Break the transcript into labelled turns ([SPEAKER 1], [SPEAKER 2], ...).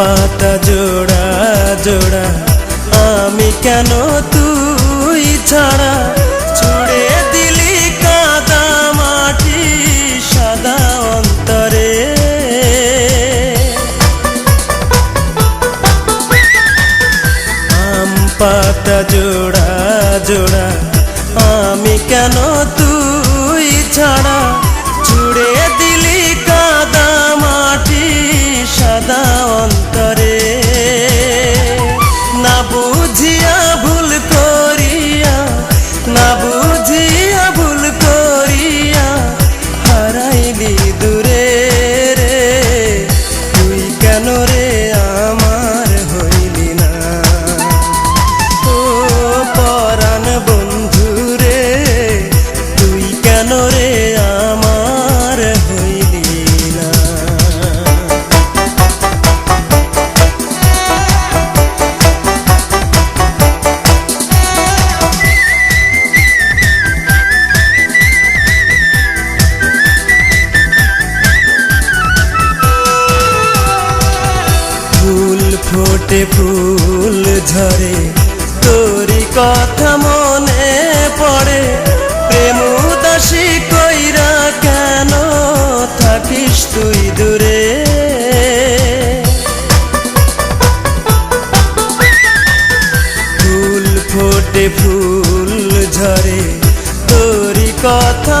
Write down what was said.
[SPEAKER 1] পাতা জোড়া জোড়া। আমি কেন তুই ছাড়া? ছুড়ে দিলি কাদা মাটি সাদা অন্তরে। আম পাতা জোড়া জোড়া। আমি কেন তুই ছাড়া? ছুড়ে ফোটে ফুল ঝরে, তোরি কথা মনে পড়ে। প্রেম উদাসী কইরা কেন থাকিস তুই দূরে? ফুল ফোটে ফুল ঝরে, তোরি কথা